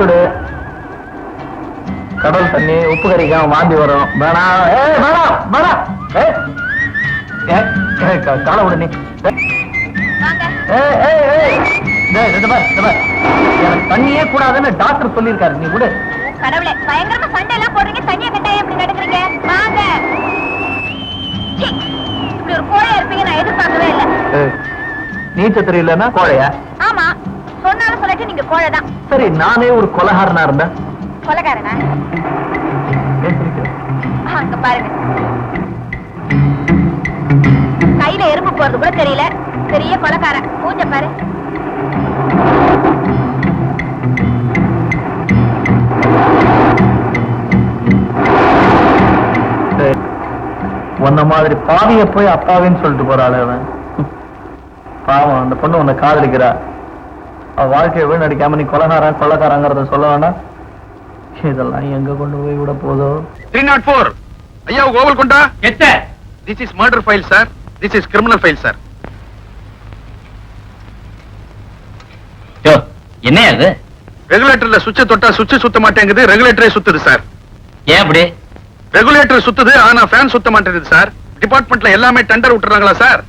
கொடுத்துடு கடல் தண்ணி உப்பு கறிக்காம வாந்தி வரும். வேணாம் ஏய் வேணாம் வேணாம் காலை விடு நீ. எனக்கு தண்ணியே கூடாதுன்னு டாக்டர் சொல்லியிருக்காரு. நீ விடு. கடவுளே பயங்கரமா சண்டை எல்லாம் போடுறீங்க. தண்ணிய கட்டாய எப்படி நடக்கிறீங்க வாங்க. இப்படி ஒரு கோழையா இருப்பீங்க நான் எதிர்பார்க்கவே இல்லை. நீச்சல் தெரியலன்னா கோழையா? ஆமா. சொன்னாலும் சொல்லிட்டு நீங்க கோழை தான் சரி நானே ஒரு கொலகாரனா இருந்தேன். சிரிக்கிற? அங்க பாருங்க. கையில எறும்பு போறது கூட தெரியல. பெரிய கொலைக்காரன் மூஞ்ச பாரு. உன்ன மாதிரி பாவிய போய் அப்பாவின்னு சொல்லிட்டு போறாளே அவன். பாவம் அந்த பொண்ணு உன்னை காதலிக்கிறா. அவ வாழ்க்கையை வீணடிக்காம நீ கொலகாரன் கொள்ளக்காரங்கிறத சொல்ல வேண்டாம். இதெல்லாம் எங்க கொண்டு போய் விட போதோ? த்ரீ நாட் ஃபோர் ஐயா ஓவல் கொண்டா? This is murder file sir this is criminal file sir என்ன அது ரெகுலேட்டர்ல சுவிட்ச தொட்டா சுவிட்ச் சுத்த மாட்டேங்குது ரெகுலேட்டரே சுத்துது சார் ஏன் அப்படி? ரெகுலேட்டர் சுத்துது ஆனா ஃபேன் சுத்த மாட்டேங்குது சார் டிபார்ட்மெண்ட்ல எல்லாமே டெண்டர் விட்டுறாங்களா சார்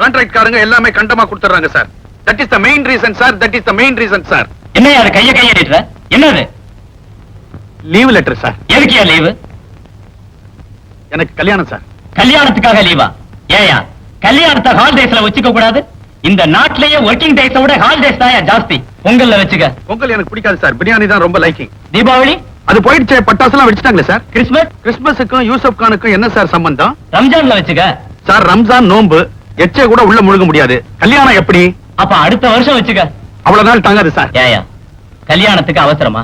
கான்ட்ராக்ட் காரங்க எல்லாமே கண்டமா கொடுத்துறாங்க sir that is the main reason sir that is the main reason sir என்ன அது கைய கையடிடுற என்னது? லீவ் லெட்டர் சார் எதுக்கியா லீவு எனக்கு கல்யாணம் சார் கல்யாணத்துக்காக லீவா ஏயா கல்யாணத்தை ஹாலிடேஸ்ல வச்சுக்க கூடாது. இந்த நாட்டிலேயே ஒர்க்கிங் டேஸ விட ஹாலிடேஸ் தான் ஜாஸ்தி. பொங்கல்ல வச்சுக்க. பொங்கல் எனக்கு பிடிக்காது சார் பிரியாணி தான் ரொம்ப லைக்கிங் தீபாவளி? அது போயிடுச்சே பட்டாசுலாம் வெடிச்சிட்டாங்களே சார் கிறிஸ்மஸ் கிறிஸ்துமஸுக்கும் யூசப் கானுக்கும் என்ன சார் சம்பந்தம்? ரம்ஜான்ல வச்சுக்க. சார் ரம்ஜான் நோன்பு எச்சே கூட உள்ள முழுக முடியாது. கல்யாணம் எப்படி? அப்ப அடுத்த வருஷம் வச்சுக்க. அவ்வளவு நாள் தாங்காது சார். ஏயா கல்யாணத்துக்கு அவசரமா?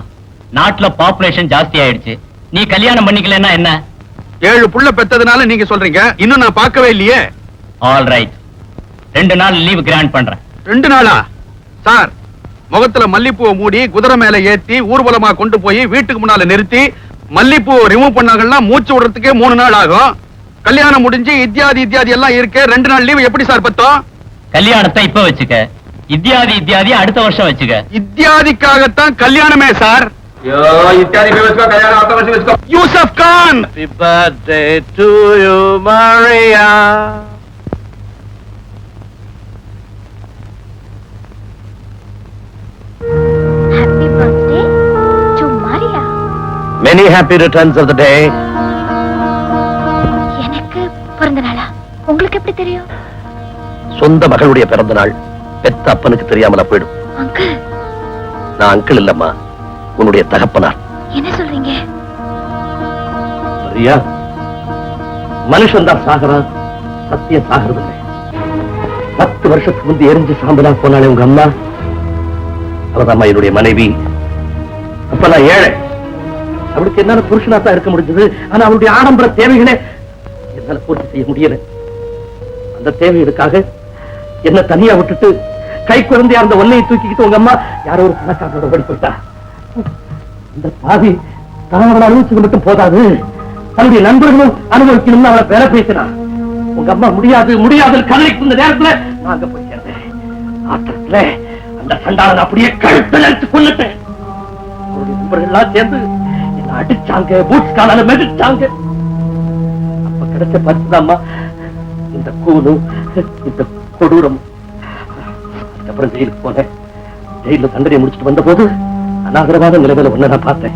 நாட்டுல பாப்புலேஷன் ஜாஸ்தி ஆயிடுச்சு. நீ கல்யாணம் பண்ணிக்கலன்னா என்ன? ஏழு புள்ள பெத்ததுனால நீங்க சொல்றீங்க. இன்னும் நான் பார்க்கவே இல்லையே. ஆல் ரைட் ரெண்டு நாள் லீவ் கிராண்ட் பண்றேன். ரெண்டு நாளா? சார் முகத்துல மல்லிப்பூவை மூடி குதிரை மேல ஏத்தி ஊர்வலமா கொண்டு போய் வீட்டுக்கு முன்னால நிறுத்தி மல்லிப்பூவை ரிமூவ் பண்ணாங்கன்னா மூச்சு விடுறதுக்கே மூணு நாள் ஆகும். கல்யாணம் முடிஞ்சு இத்தியாதி இத்தியாதி எல்லாம் இருக்கு ரெண்டு நாள் லீவு எப்படி சார் பத்தோம்? கல்யாணத்தை இப்ப வச்சுக்க. இத்தியாதி இத்தியாதி அடுத்த வருஷம் வச்சுக்க. இத்தியாதிக்காகத்தான் கல்யாணமே sir. Yusuf Khan! Many happy returns of the day எனக்கு பிறந்த நாளா? உங்களுக்கு எப்படி தெரியும்? சொந்த மகளுடைய பிறந்த நாள். பெத்த அப்பனுக்கு தெரியாமல போயிடும். நான் அங்கிள் இல்லம்மா. உன்னுடைய தகப்பனார். என்ன சொல்றீங்க? சரியா மனுஷன் தான் சாகறான் சத்தியம் சாகிறது இல்லை பத்து வருஷத்துக்கு முந்தி எரிஞ்சு சாம்பலா போனாலே உங்க அம்மா. அவதான் என்னுடைய மனைவி. அப்ப நான் ஏழை. அவளுக்கு என்னால புருஷனா தான் இருக்க முடிஞ்சது. ஆனா அவளுடைய ஆடம்பர தேவைகளை என்னால பூர்த்தி செய்ய முடியல. அந்த தேவைகளுக்காக என்ன தனியா விட்டுட்டு கை குழந்தையா இருந்த ஒன்னையை தூக்கிக்கிட்டு உங்க அம்மா யாரோ ஒரு பணக்காரனோட ஓடி போயிட்டா இந்த பாவி தான் அவளை அனுபவிச்சது மட்டும் போதாது. தன்னுடைய நண்பர்களும் அனுபவிக்கணும்னு அவளை பேர பேசினா. உங்க அம்மா முடியாது முடியாது கதலிக்கு இந்த நேரத்துல நான் அங்க போய் சேர்ந்தேன். ஆத்திரத்துல அந்த சண்டாளன் அப்படியே கழுத்துல எடுத்து கொண்டுட்டேன் அவருடைய நண்பர்கள்லாம் சேர்ந்து என்ன அடிச்சாங்க பூட்ஸ் காலால மெதிச்சாங்க. அப்ப கிடைச்ச பரிசுதாம்மா. இந்த கூலு இந்த கொடூரம். அதுக்கப்புறம் ஜெயிலுக்கு போனேன். ஜெயில தண்டனை முடிச்சுட்டு வந்த போது அநாகரமான நிலைமையில ஒண்ணு நான் பார்த்தேன்.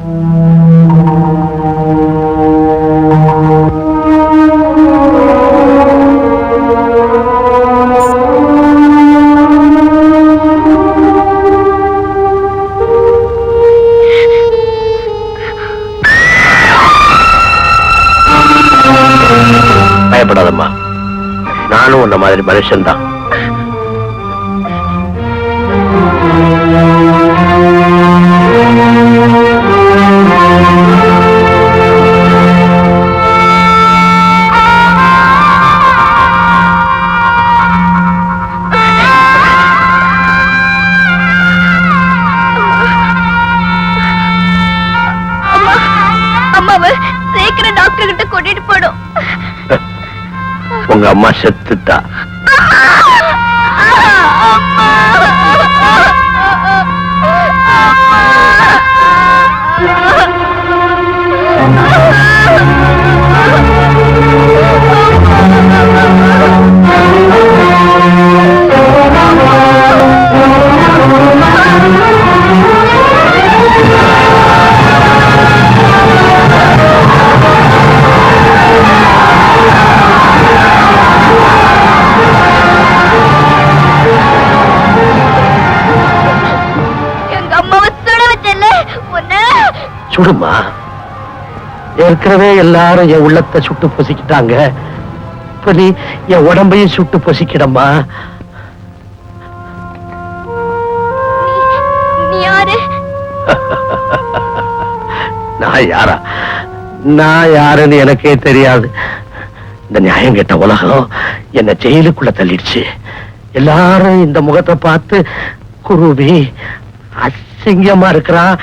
பயப்படாதம்மா. நானும் உன்ன மாதிரி மனுஷன்தான். அம்மாவை சீக்கிரம் டாக்டர் கிட்ட கூட்டிட்டு போடும் உங்க அம்மா செத்துட்டா. சுடுமா? ஏற்கனவே எல்லாரும் என் உள்ளத்தை சுட்டு பொசிக்கிட்டாங்க. இப்ப நீ என் உடம்பையும் சுட்டு பொசிக்கிடம்மா. நான் யாரா? நான் யாருன்னு எனக்கே தெரியாது. இந்த நியாயம் கெட்ட உலகம் என்ன ஜெயிலுக்குள்ள தள்ளிடுச்சு. எல்லாரும் இந்த முகத்தை பார்த்து குருவி அசிங்கமா இருக்கிறா? இருக்கிறான்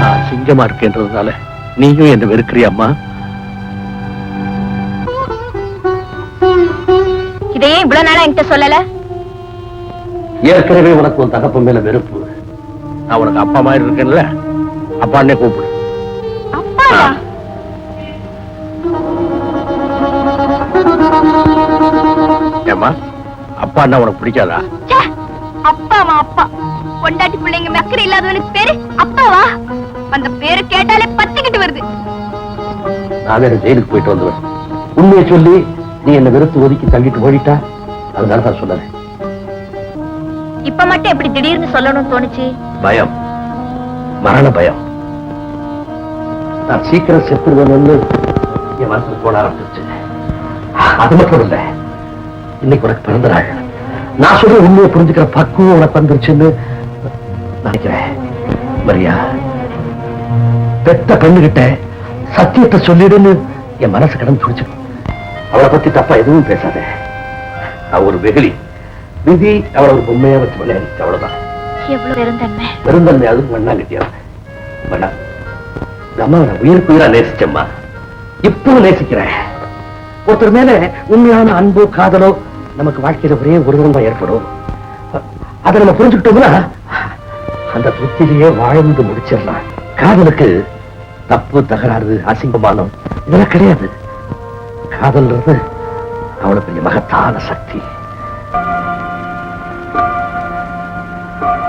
நான் இருக்கேன்றதுனால நீயும் என்ன வெறுக்கிறியம்மா இதையே இவ்வளவு நாளா என்கிட்ட சொல்லல? ஏற்கனவே உனக்கு உன் தகப்ப மேல வெறுப்பு. நான் உனக்கு அப்பா மாதிரி இருக்கேன்ல. அப்பான்னே கூப்பிடு. அப்பாவா? ஏம்மா அப்பான்னா உனக்கு பிடிக்காதா? ச்சே, அப்பாவா அப்பா? பொண்டாட்டி பிள்ளைங்க மக்கள் இல்லாதவனுக்கு பேரு அப்பாவா? அந்த பேரை கேட்டாலே பத்திக்கிட்டு வருது. நான் ஜெயிலுக்கு போயிட்டு வந்துடுவேன். உண்மையை சொல்லி நீ என்ன வெறுத்து ஒதுக்கி தள்ளிட்டு ஓடிட்டா? அதனால தான் சொன்னேன். இப்ப மட்டும் எப்படி திடீர்னு சொல்லணும்னு தோணுச்சு? பயம். மரண பயம். நான் சீக்கிரம் செத்துருவேன்னு என் மனசுல போட ஆரம்பிச்சிருச்சு அது மட்டும் இல்ல. இன்னைக்கு உனக்கு பிறந்த நாள். நான் சொல்ற உண்மையை புரிஞ்சுக்கிற பக்குவம் உனக்கு வந்துருச்சுன்னு நினைக்கிறேன். மரியா பெத்த பெண்ணுகிட்ட சத்தியத்தை சொல்லிடுன்னு என் மனசு கடந்து துடிச்சு அவளை பத்தி தப்பா எதுவும் பேசாத. அவ ஒரு வெகுளி. விதி அவளை ஒரு பொம்மையா வச்சு விளையாடிச்சு அவ்வளவுதான். எவ்வளவு பெருந்தன்மை. பெருந்தன்மை அதுவும் மண்ணா மண்ணா அம்மா நான் உயிருக்கு உயிரா நேசிச்சம்மா. இப்பவும் நேசிக்கிறேன். ஒருத்தர் மேல உண்மையான அன்போ காதலோ நமக்கு வாழ்க்கையில ஒரே ஒரு தரம் தான் ஏற்படும். அதை நம்ம புரிஞ்சுக்கிட்டோம்னா அந்த திருப்தியிலேயே வாழ்ந்து முடிச்சிடலாம். காதலுக்கு தப்பு தகராறு அசிங்கமானம் இதெல்லாம் கிடையாது. காதல்ன்றது அவ்வளவு பெரிய மகத்தான சக்தி.